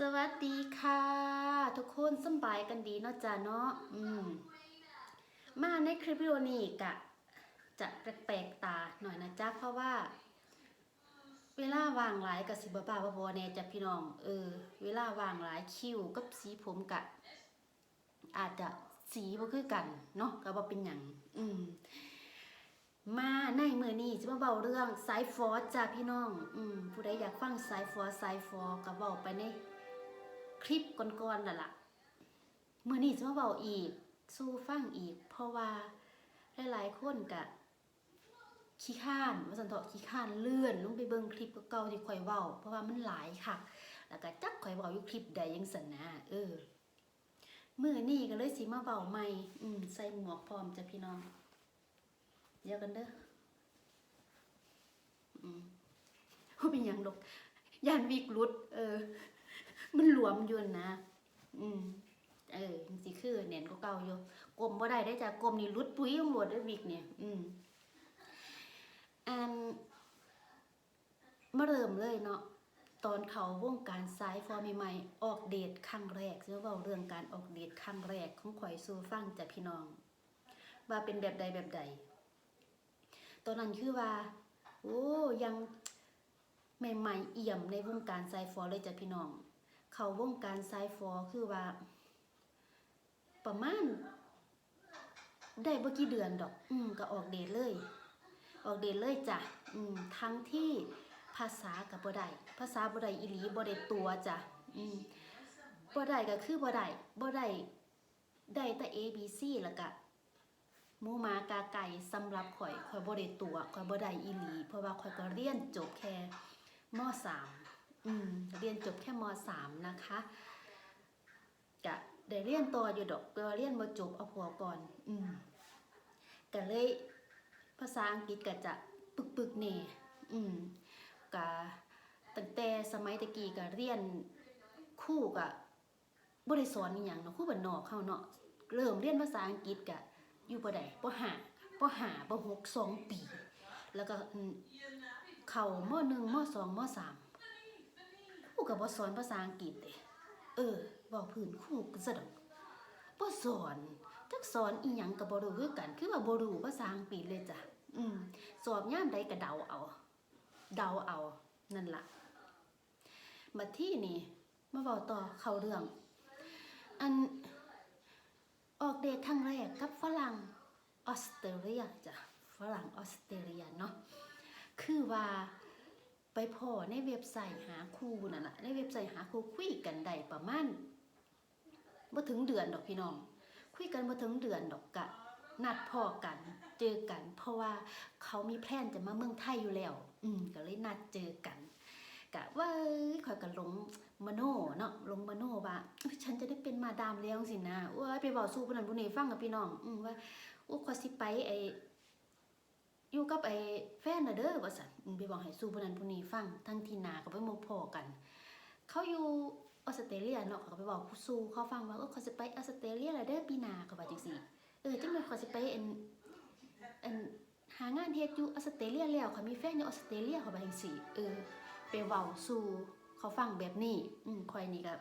สวัสดีค่ะ ทุกคนสบายกันดีเนาะจ้าเนาะอืมมาในคลิปวิดีโอนี้กะจะแปลกๆตาหน่อยนะจ๊ะเพราะว่า เวลาวางหลายกับสิบบ้าบอๆแน่จ้ะพี่น้อง เออ เวลาวางหลายคิ้วกับสีผมกะ อาจจะสีบ่คือกันเนาะก็บ่เป็นหยังอืมมาในมือนี้จะมาเบาเรื่องสายฟอสจ้าพี่น้อง อืมผู้ใดอยากฟังสายฟอสสายฟอก็เบาไปใน คลิปก่อนๆนั่นล่ะมื่อนี้จะมาเบาอีก สู้ฟังอีก เพราะว่าหลายๆคนกะขี้ข้านว่าสันเถาะขี้ข้านเลื่อนลงไปเบิ่งคลิปเก่าที่ข่อยเว้าเพราะว่ามันหลายค่ะ แล้วก็จักข่อยเว้าอยู่คลิปใดยังสันนะเออมื่อนี้ก็เลยสิมาเบาใหม่อืมใส่หมวกพร้อมจ้ะพี่น้องเดียวกันเด้ออืมว่าเป็นยังดอกยานวิกรุดเออ มันหลวมยู่นะ อืม เออจริงๆคือเน่นก็เก่าอยู่กลมบ่ได้ได้จ้ะกลมนี่รุดปุ้ยต้องหลวดด้วิกเนี่ย อืมอันมาเริ่มเลยเนาะตอนเขาวงการสายฟอร์ใหม่ออกเดทครั้งแรกจะเว้าเรื่องการออกเดทครั้งแรกของข่อยสู่ฟังจากพี่น้อง ว่าเป็นแบบใดแบบใด ตอนนั้นคือว่า โอ้ยังใหม่ๆเอี่ยมในวงการไซฟอร์เลยจ้ะพี่น้อง เขาวงการไซฟอร์คือว่า ประมาณ ได้บ่กี่เดือนดอก อืมก็ออกเดทเลย ออกเดทเลยจ้ะ อืมทั้งที่ภาษากับบ่ได้ภาษาบ่ได้อีหลีบ่ได้ตัวจ้ะ อืมบ่ได้ก็คือบ่ได้บ่ได้ได้แต่ A B C แล้วก็มูมากาไก่สำหรับข่อยข่อยบ่ได้ตัวข่อยบ่ได้อีหลี เพราะว่าข่อยก็เรียนจบแค่มสาม เรียนจบแค่มสามนะคะกะได้เรียนต่ออยู่ดอกแต่ว่าเรียนบ่จบเอาผัวก่อนอืมก็เลยภาษาอังกฤษก็จะปึกๆแหน่อืมกะตั้งแต่สมัยตะกี้ก็เรียนคู่ก็บ่ได้สอนอีหยังเนาะคู่บ้านนอกเฮาเนาะเริ่มเรียนภาษาอังกฤษก็อยู่ปใดปหาปหาปหกสองปี แล้วก็เข้ามหนึ่งมสองมสาม กับบ่สอนภาษาอังกฤษเด้เออบอกพื้นครูก็ซะดอกบ่สอนจักสอนอีหยังก็บ่รู้คือกัน คือว่าบ่รู้ภาษาอังกฤษเลยจ้ะอืมสอบย่ามใดก็เดาเอา เดาเอานั่นล่ะบัดที่นี่มาเว้าต่อเข้าเรื่อง อันออกเดทครั้งแรกกับฝรั่งออสเตรเลียจ้ะฝรั่งออสเตรเลียเนาะคือว่า ไปพอในเว็บไซต์หาคู่นั่นแหละในเว็บไซต์หาคู่คุยกันได้ประมาณบ่ถึงเดือนดอกพี่น้อง คุยกันบ่ถึงเดือนดอกกะ นัดพ่อกันเจอกัน เพราะว่าเขามีแพลนจะมาเมืองไทยอยู่แล้ว อืมก็เลยนัดเจอกันกะว่าเอ้ยก็หลงมโนเนาะลงมโนว่าฉันจะได้เป็นมาดามแล้วสินะโอ้ยไปบอกสู้ผู้นั้นผู้นี้ฟังกับพี่น้อง อืมว่าโอ้ขอยสิไปไอ อยู่กับไอแฟนน่ะเด้อว่าซั่นอืมไปบอกให้สู้ผู้นั้นผู้นี้ฟังทั้งที่นาก็ไปหมกพอกัน เขาอยู่ออสเตรเลียเนาะเขาไปบอกผู้สู้เขาฟังว่าเออเขาสิไปออสเตรเลียแล้วเด้อปีน้าก็ว่าจังซี่เออจังได๋เขาสิไปอันอันหางานเฮ็ดอยู่ออสเตรเลียแล้วเขามีแฟนอยู่ออสเตรเลียเขาว่าจังซี่เออไปเว้าสู่เขาฟังแบบนี้ อืมข่อยนี่ก็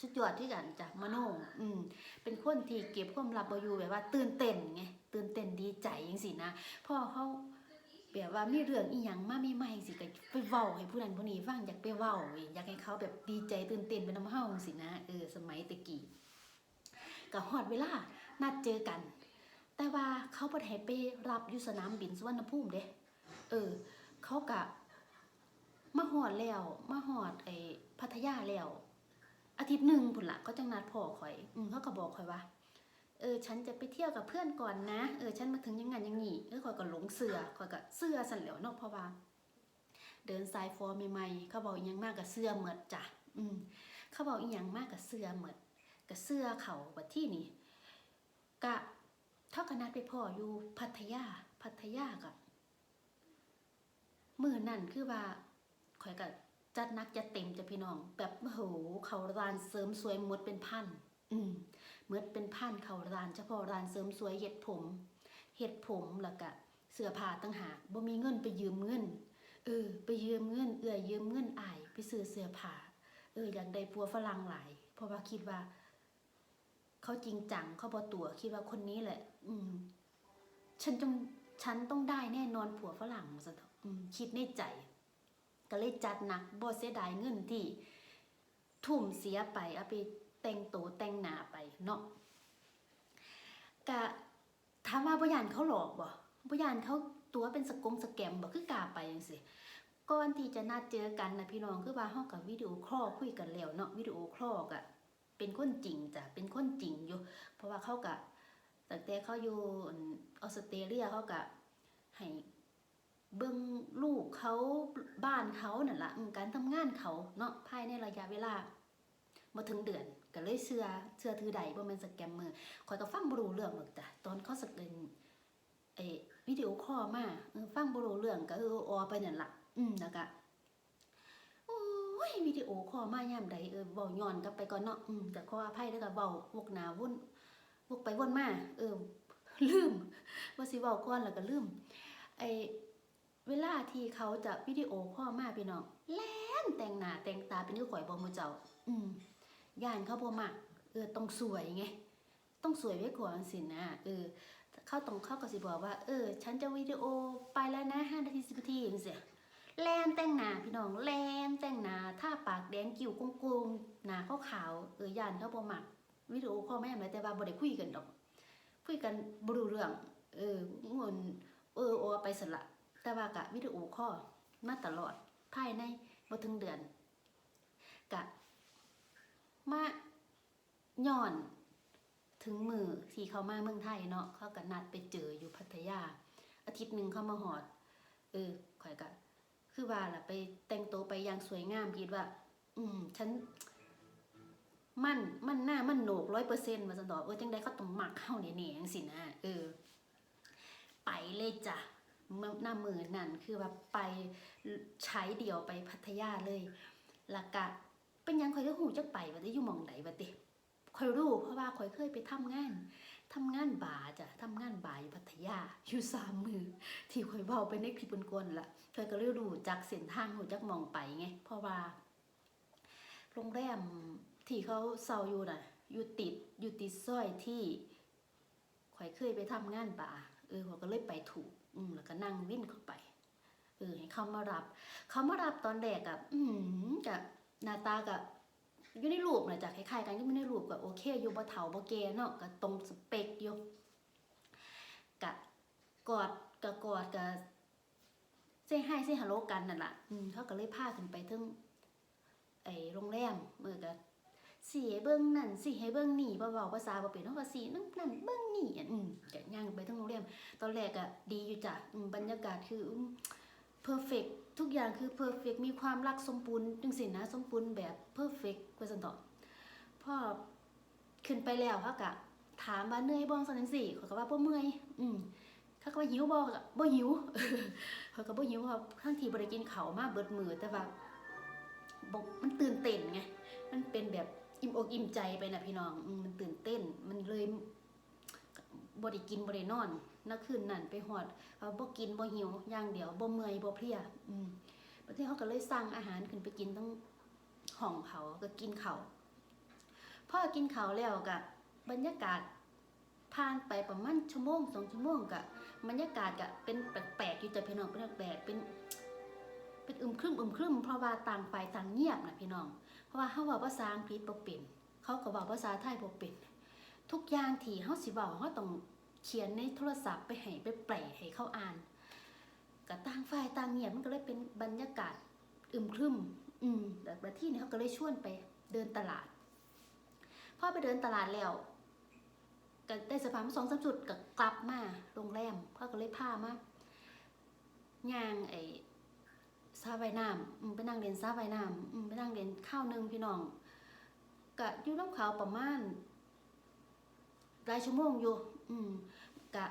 ชุดยอดที่กันจากมโนอืมเป็นคนที่เก็บความลับบ่อยู่แบบว่าตื่นเต้นไง ตื่นเต้นดีใจจังซี่นะพ่อเขาแบบว่ามีเรื่องอีหยังมาใหม่สิก็ไปเว้าให้ผู้นั้นผู้นี้ฟังอยากไปเว้าอยากให้เขาแบบดีใจตื่นเต้นไปนำเฮาจังซี่นะเออสมัยตะกี้ก็ฮอดเวลานัดเจอกัน แต่ว่าเขาบ่ได้ให้ไปรับอยู่สนามบินสุวรรณภูมิเด้เออ เขาก็มาหอดแล้วมาหอดไอ้พัทยาแล้ว อาทิตย์หนึ่งพุ่นละก็จังนัดพ่อข่อย อืมเขาก็บอกข่อยว่า เออฉันจะไปเที่ยวกับเพื่อนก่อนนะ เออฉันมาถึงยังไงยังงี้เออข่อยก็หลงเสือข่อยก็เสื้อสั่นแหลวนาะเพราะว่า เดินสายฟอร์ใหม่ๆเขาบอกอหยังมากกับเสื้อเหมือดจ้ะอืมเขาบอกอีหยังมากกับเสื้อเหมือดกับเสื้อเขาบัดที่นี่กะเท่ากันนัดไปพ่ออยู่พัทยาพัทยากะมือนั่นคือว่าข่อยก็จัดนักจัดเต็มจะพี่น้อง แบบโอ้โหเขาร้านเสริมสวยหมดเป็นพัน อืมหมดเป็นพันเขาร้านเฉพาะร้านเสริมสวยเฮ็ดผมเฮ็ดผมแล้วก็เสื้อผ้าต่างหากบ่มีเงินไปยืมเงินเออไปยืมเงินเอื้อยยืมเงินอายไปซื้อเสื้อผ้าเอออยากได้ผัวฝรั่งหลายเพราะว่าคิดว่า เขาจริงจังเขาบอตัวคิดว่าคนนี้แหละ อืม ฉันจงฉันต้องได้แน่นอนผัวฝรั่งสะอืมคิดในใจ ก็เลยจัดหนักบ่เสียดายเงินที่ ทุ่มเสียไปเอาไป แต่งตัวแต่งหน้าไปเนาะกะถามว่าบ่ยานเขาหลอกบ่บ่ยานเขาตัวเป็นสกงสแกมบ่คือกาไปจังซี่ก่อนที่จะนัดเจอกันนะพี่น้องคือว่าเฮากับวิดีโอคอคุยกันแล้วเนาะวิดีโอคอลกะเป็นคนจริงจ้ะเป็นคนจริงอยู่ เพราะว่าเขากะตั้งแต่เขาอยู่ออสเตรเลียเขากะให้เบิ่งลูกเขาบ้านเขานั่นละการทำงานเขาเนาะภายในระยะเวลา มาถึงเดือนก็เลยเชื่อเชื่อถือใดบ่แม่นสแกมเมอร์ข่อยก็ฟังบรูเรื่องหรอกจ้ะตอนเขาสแกนเออวิดีโอคอมาฟังบรูเรื่องก็เออออไปนั่นล่ะอืมแล้วก็โอ้ยวิดีโอคอมายามใดเออเว้าย้อนกลับไปก่อนเนาะอืมแต่ขออภัยแล้วก็เว้าวกหนาวุ่นวกไปวนมาเออลืมว่าสิเว้าก่อนแล้วก็ลืมไอเวลาที่เขาจะวิดีโอคอมาพี่น้องแลนแต่งหน้าแต่งตาเป็นคือข่อยบ่หมู่เจ้า อืม ย่านเขาบ่มักเออต้องสวยไงต้องสวยไว้ก่อนสินะเออเขาต้องเข้าก็สิบอกว่า เออ ฉันจะวิดีโอไปแล้วนะ5นาที10นาทีอย่างเสียแลนแต่งหนาพี่น้องแลนแต่งหนาถ้าปากแดงกิ่วกงๆหน้าขาวๆเออย่านเขาบ่มักวิดีโอคอแม่นเลยแต่ว่าบ่ได้คุยกันดอก คุยกันบ่รู้เรื่อง เอองนเออโอไปสละ แต่ว่ากะวิดีโอคอมาตลอดภายในบ่ถึงเดือนกะ มาย้อนถึงมือที่เขามาเมืองไทยเนาะเขาก็นัดไปเจออยู่พัทยา อาทิตย์หนึ่งเขามาหอด เออข่อยก็คือว่าล่ะไปแต่งตัวไปอย่างสวยงามคิดว่า อืม ฉัน มันมันหน้ามันโหนกร้อยเปอร์เซ็นต์มาสันดอกเออจังได้เขาต้องหมักเข้าเนี่ยเนี่ยจังสินะเออ ไปเลยจ้ะหน้ามือนั่นคือว่าไปใช้เดี่ยวไปพัทยาเลยล้วก็ เป็นยังข่อยก็หูจักไปว่าได้อยู่มองไหนว่าติข่อยรู้เพราะว่าข่อยเคยไปทำงานทำงานบาจ้ะทำงานบาอยู่พัทยาอยู่สามมือ ที่ข่อยเว้าไปในคลิปกวนๆละข่อยก็เลยรู้จักเส้นทางหูจักมองไปไงเพราะว่าโรงแรมที่เขาเซาอยู่น่ะ อยู่ติดอยู่ติดซอยที่ข่อยเคยไปทำงานบาเออข่อยก็เลยไปถูก อืมแล้วก็นั่งวิ่นเข้าไป เออให้เขามารับ เขามารับตอนแรกกับอืมกับ หน้าตากับอยู่ในรูปนะจ้ะคล้ายๆกันก็ไม่ในรูปกับโอเคอยู่บ่เฒ่าบ่แก่เนาะก็ตรงสเปคอยู่กะกอดกะกอดกะเซ่ให้เซ่ฮัลโหลกันนั่นแหละอืมเขาก็เลยพาขึ้นไปถึงไอ้โรงแรมเมื่อก็สีเบิ่งนั่นสีให้เบิ่งนี่บ่เว้าภาษาบ่เป็นเนาะก็สีนั่นนั่นเบิ่งนี่อืมก็ย่างไปถึงโรงแรมตอนแรกอะดีอยู่จ้ะบรรยากาศคือเพอร์เฟกต์ ทุกอย่างคือเพอร์เฟกมีความรักสมบูรณ์จังสินะสมบูรณ์แบบเพอร์เฟกว่าซั่นต่อพอขึ้นไปแล้วเขาก็ถามว่าเหนื่อยบ่ซั่นจังซี่เขาก็ว่าบ่เมื่อยอืมเขาก็ว่าหิวบ่ก็บ่หิวเขาก็บ่หิวเพราะทั้งที่บ่ได้กินข้ามาเบิดมือแต่ว่าบ่มันตื่นเต้นไงมันเป็นแบบอิ่มอกอิ่มใจไปนะพี่น้องมันตื่นเต้น มันเลยบ่ได้กินบ่ได้นอน นักคืนนั่นไปหอดเขาบ่กินบ่หิวอย่างเดียวบ่เมื่อยบ่เพลียอืมบางทีเขาก็เลยสั่งอาหารขึ้นไปกินทั้งห้องเขาก็กินเขาพอกินเขาแล้วก็บบรรยากาศผ่านไปประมาณชั่วโมงสองชั่วโมงก็บบรรยากาศก็เป็นแปลกๆอยู่แต่พี่น้องเป็นแปลกเป็นเป็นอึมครึมอึมครึมเพราะว่าต่างฝ่ายต่างเงียบนะพี่น้อง เพราะว่าเขาว้าภาษาอังกฤษบ่เป็น เขาก็ว้าภาษาไทยบ่เป็น ทุกอย่างที่เฮาสิเว้าเฮาต้อง เขียนในโทรศัพท์ไปให้ไปแปลให้เขาอ่านก็ต่างฝ่ายต่างเงียบมันก็เลยเป็นบรรยากาศอึมครึม อืมแต่ประที่นี่เขาก็เลยชวนไปเดินตลาดพอไปเดินตลาดแล้วก็ได้สะพานสองสามจุดก็กลับมาโรงแรมเขาก็เลยพามาย่างไอ้ซาไวน้ำไปนั่งเรียนซาไวน้ำไปนั่งเรียนข้าวหนึ่งพี่น้องกะอยู่น้ำเขาวประมาณหลายชั่วโมงอยู่ อืมกะ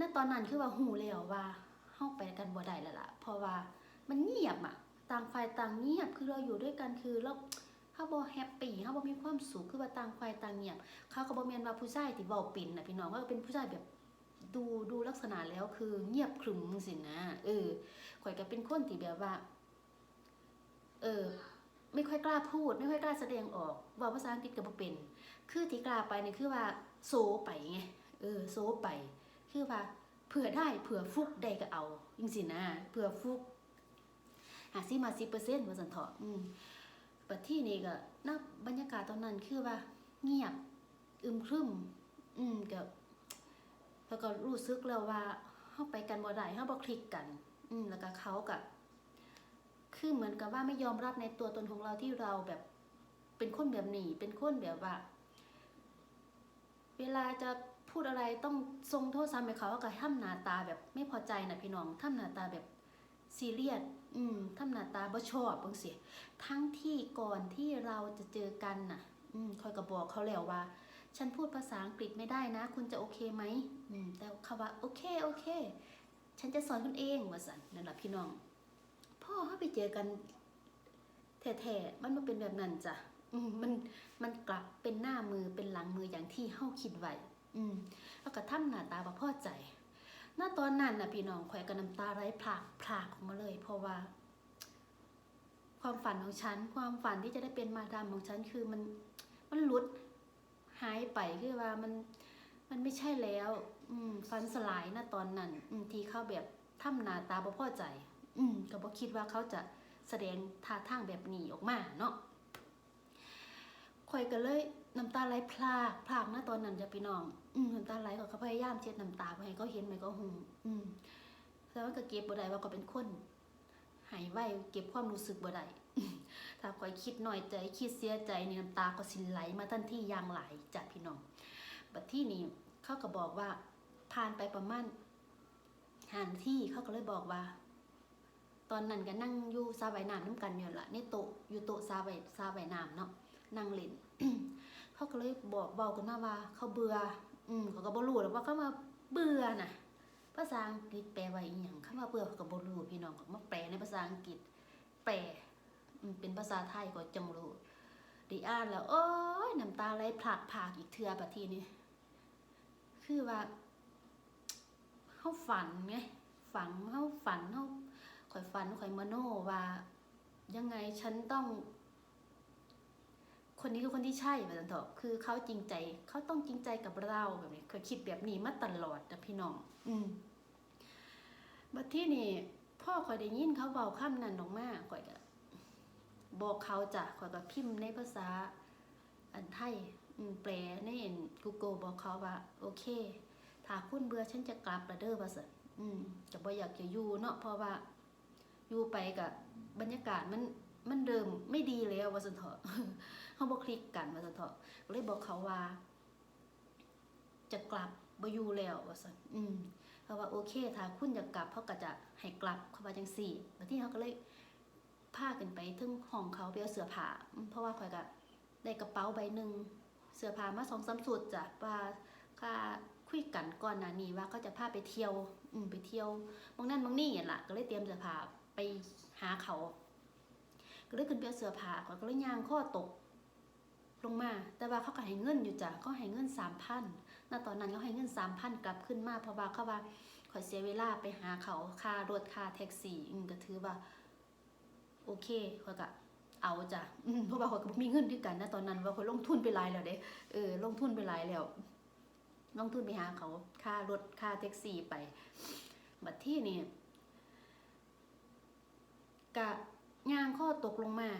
ณตอนนั้นคือว่าหูแล้วว่าเฮาไปกันบ่ได้แล้วล่ะ เพราะว่ามันเงียบอะ ต่างฝ่ายต่างเงียบ คือเราอยู่ด้วยกันคือเราเฮาบ่แฮปปี้เฮาบ่มีความสุขคือว่าต่างฝ่ายต่างเงียบ เขาก็บ่แม่นว่าผู้ชายที่เว้าเป็นน่ะพี่น้องเขาก็เป็นผู้ชายแบบดูดูลักษณะแล้วคือเงียบขรึมจังซี่นะเออข่อยก็เป็นคนที่แบบว่า เออ ไม่ค่อยกล้าพูด ไม่ค่อยกล้าแสดงออกว่าภาษาอังกฤษก็บ่เป็น คือที่กล้าไปนี่คือว่าโซไปไง เออ โซไป คือว่าเผื่อได้เผื่อฟุกได้ก็เอาจริงๆนะเผื่อฟุกหาซิมาสิเปอร์เซ็นต์ว่าสันเถาะอืมปัจที่นี่ก็นับบรรยากาศตอนนั้นคือว่า เงียบอึมครึมอืมก็แล้วก็รู้สึกแล้วว่าเฮาไปกันบ่ได้เฮาบ่คลิกกัน อืมแล้วก็เขากับคือเหมือนกับว่าไม่ยอมรับในตัวตนของเราที่เราแบบเป็นคนแบบนี้ เป็นคนแบบว่า เวลาจะ พูดอะไรต้องทรงโทษซ้ำไปเขาว่าก็ทำหน้าตาแบบไม่พอใจนะพี่น้องทำหน้าตาแบบซีเรียสอืมทำหน้าตาบ่ชอบบางเสียทั้งที่ก่อนที่เราจะเจอกันน่ะ อืมคอยก็บอกเขาแล้วว่า ฉันพูดภาษาอังกฤษไม่ได้นะ คุณจะโอเคไหมอืมแต่เขาว่าโอเคโอเค ฉันจะสอนคุณเองว่าสันนั่นแหละพี่น้อง พ่อเขาไปเจอกันแท้ๆมันมาเป็นแบบนั้นจ้ะมมันมันกลับเป็นหน้ามือเป็นหลังมืออย่างที่เฮาคิดไว้ อืมแล้วก็ทำหน้าตาบ่พอใจหน้าตอนนั้นน่ะพี่น้องข่อยก็น้ำตาไหลพรากพรากออกมาเลย เพราะว่า ความฝันของฉัน ความฝันที่จะได้เป็นมาดามของฉันคือมันมันหลุดหายไปคือว่ามันมันไม่ใช่แล้ว อืมฟันสลายนะตอนนั้น อืมที่เขาแบบทำหน้าตาบ่พอใจ อืมก็บ่คิดว่าเขาจะแสดงท่าทางแบบนี้ออกมาเนาะ ข่อยก็เลยน้ำตาไหลพรากพรากนะตอนนั้นจะพี่น้อง อืมน้ำตาไหลเขาก็พยายามเช็ดน้ำตาบ่ให้เขาเห็นมันก็หูอืมแต่ว่าก็เก็บบ่ได้ว่าก็เป็นคนหายไวเก็บความรู้สึกบ่ได้ถ้าข่อยคิดหน้อยใจคิดเสียใจนี่น้ำตาก็สิไหลมาทันทีอย่างหลจ้ะพี่น้องบัดที่นี้เขาก็บอกว่าผ่านไปประมาณหานที่เขาก็เลยบอกว่า ตอนนั้นก็นั่งอยู่ซาใบน้ำน้ำกันอยู่ละในโต๊ะอยู่โต๊ะซาใบซาใบน้ำเนาะ นั่งเล่นเขาก็เลยบอกบอกกันมาว่า เขาเบื่อ อืมเขาก็บ่รู้หรอกว่าเขามาเบื่อน่ะ ภาษาอังกฤษแปลว่าอีหยังคำว่าเบื่อเขาก็บ่รู้พี่น้องเขามาแปลในภาษาอังกฤษ แปลเป็นภาษาไทยก็จังรู้ดีอ่านแล้วโอ้ยน้ำตาไหลพรากพรากอีกเทื่อบัดทีนี้คือว่าเฮาฝันไงฝันเฮาฝันเฮาข่อยฝันข่อยมโนว่า ยังไงฉันต้อง คนนี้คือคนที่ใช่แบบนั้นเถอะคือเขาจริงใจ เขาต้องจริงใจกับเราแบบนี้เคยคิดแบบนี้มาตลอดนะพี่น้อง อืมบัดที่นี่พ่อข่อยได้ยินเขาเบาคำนั้นออกมาข่อยก็บอกเขาจ้ะข่อยก็พิมพ์ในภาษา อันไทยอืมแปลใน Google บอกเขาว่า โอเค ถ้าคุณเบื่อฉันจะกลับละเด้อว่าซั่นอืมก็บ่อยากจะอยู่เนาะเพราะว่า อยู่ไปกับบรรยากาศมันมันเดิมไม่ดีแล้วว่าซั่นเถอะ เฮาบ่คลิกกันว่าซั่นเถอะก็เลยบอกเขาว่า จะกลับบ่อยู่แล้วว่าซั่นอืมเขาว่าโอเค ถ้าคุณอยากกลับเขาก็จะให้กลับเขาว่าจังซี่แล้ที่เขาก็เลยพากันไปถึงห้องเขาไปเอาเสื้อผ้าเพราะว่าข่อยก็ได้กระเป๋าใบหนึ่งเสื้อผ้ามา2-3สุดจ้ะว่าค่าคุยกันก่อนหน้านี้ว่าเขาจะพาไปเที่ยว อืมไปเที่ยวบางนั่นบางนี่ล่ะก็เลยเตรียมเสื้อผ้าไปหาเขา ก็เลยขึ้นไปเอาเสื้อผ้าข่อยก็เลยย่างข้อตก ลงมา แต่ว่าเขาก็ให้เงินอยู่จ้ะเขาให้เงินสามพันณตอนนั้นเขาให้เงินสามพันกลับขึ้นมาเพราะว่าเขาว่าขอเสียเวลาไปหาเขาค่ารถค่าแท็กซี่อืมก็ถือว่า โอเคข่อก็เอาจ้ะเพราะว่าข่อก็มีเงินด้วยกันนะตอนนั้นว่าข่อยลงทุนไปหลายแล้วเด้เออลงทุนไปหลายแล้วลงทุนไปหาเขาค่ารถค่าแท็กซี่ไปบัดที่นี่กะย่างข้อตกลงมา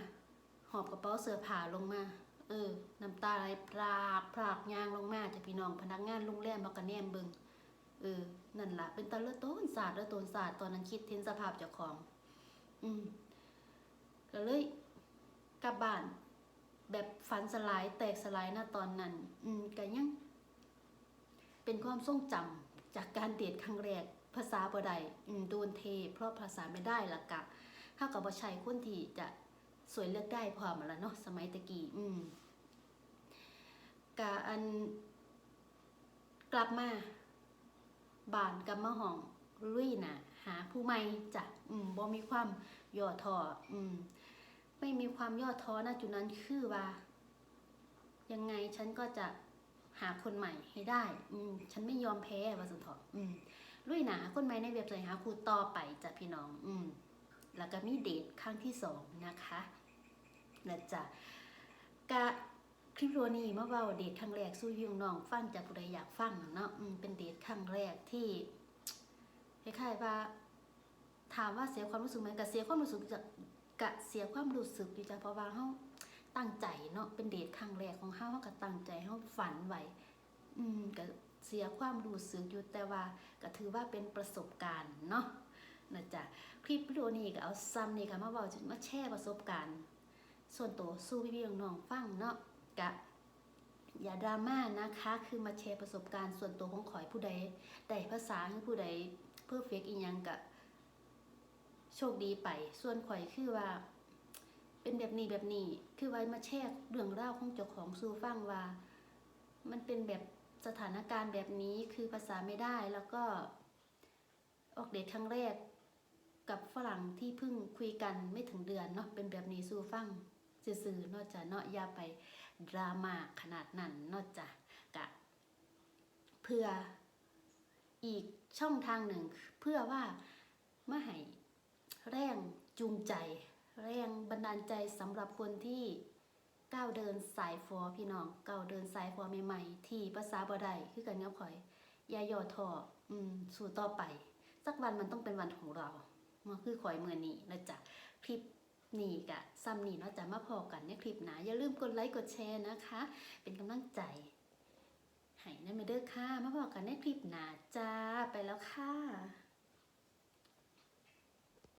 หอบกระเป๋าเสื้อผ้าลงมา เออน้ำตาไหลพรากพรากยางลงมาจากพี่น้องพนักงานโรงแรมมากระแนมเบิงเออ นั่นล่ะเป็นตาเลต้นศาสตร์เลือดต้นศาสตร์ตอนนั้นคิดเห็นสภาพเจ้าของ อืมก็เลยกลับบ้าน แบบฝันสลายแตกสลายนะตอนนั้น อืมก็ยัง เป็นความทรงจำจากการเดทครั้งแรกภาษาบ่ได้อืมโดนเท เพราะภาษาไม่ได้ละกะถ้ากับบ่ใช่คนที่จะ สวยเลือกได้พร้อมแล้วเนาะสมัยตะกี้อืมกะอันกลับมาบานกลับมาห้องลุยน่ะหาผู้ใหม่จ้ะอืมบ่มีความย่อท้ออืมไม่มีความย่อท้อนะจุดนั้นคือว่า ยังไงฉันก็จะหาคนใหม่ให้ได้ อืมฉันไม่ยอมแพ้ว่าสุนทรอืมลุยหนาคนใหม่ในเว็บไซต์หาครูต่อไปจ้ะพี่น้อง อืมแล้วก็มีเดทครั้งที่สองนะคะ นะจ๊ะกะคลิปวิดีโอนี้มาเว้าเดทครั้งแรกสู้ยุงน้องฟังจากผู้ใดอยากฟังเนาะเป็นเดทครั้งแรกที่คล้ายๆว่า ถามว่าเสียความรู้สึกไหมกะเสียความรู้สึกจากกะเสียความรู้สึกอยู่จ้ะเพราะว่าเฮาตั้งใจเนาะเป็นเดทครั้งแรกของเฮาเฮาก็ตั้งใจเฮาฝันไว้อืมก็เสียความรู้สึกอยู่แต่ว่าก็ถือว่าเป็นประสบการณ์เนาะนะจ๊ะคลิปวิดีโอนี้ก็เอาซ้ำนี่ค่ะมาเว้าถึงมาแชร์ประสบการณ์ ส่วนตัวสู้พี่ๆน้องๆฟังเนาะกะอย่าดราม่านะคะ คือมาแชร์ประสบการณ์ส่วนตัวของข่อยผู้ใดได้ภาษาให้ผู้ใดเพื่อเฟกอีหยังกะโชคดีไป ส่วนข่อยคือว่า เป็นแบบนี้แบบนี้ คือไว้มาแชร์เรื่องราวของเจ้าของสู่ฟังว่า มันเป็นแบบสถานการณ์แบบนี้คือภาษาไม่ได้แล้วก็ออกเดทครั้งแรกกับฝรั่งที่เพิ่งคุยกันไม่ถึงเดือนเนาะเป็นแบบนี้สู่ฟัง ซื่อๆเนอกจากเนาะอย่าไปดราม่าขนาดนั้นเนอกจากกะเพื่ออีกช่องทางหนึ่ง เพื่อว่ามาให้แรงจูงใจ แรงบันดาลใจสำหรับคนที่ก้าวเดินสายฟอพี่น้องก้าวเดินสายฟอใหม่ๆ ที่ภาษาบ่ได้คือกันกับข่อยอย่าย่อท้ออืมสู่ต่อไป สักวันมันต้องเป็นวันของเรามันคือข่อยเมือนี้นะจ๊ะคลิป นี่กะซ้ำนี่เนาะจะมาพอกันในคลิปหนาอย่าลืมกดไลค์กดแชร์นะคะ เป็นกำลังใจให้นั่นไปเด้อค่ะ มาพอกันในคลิปหนาจ้าไปแล้วค่ะ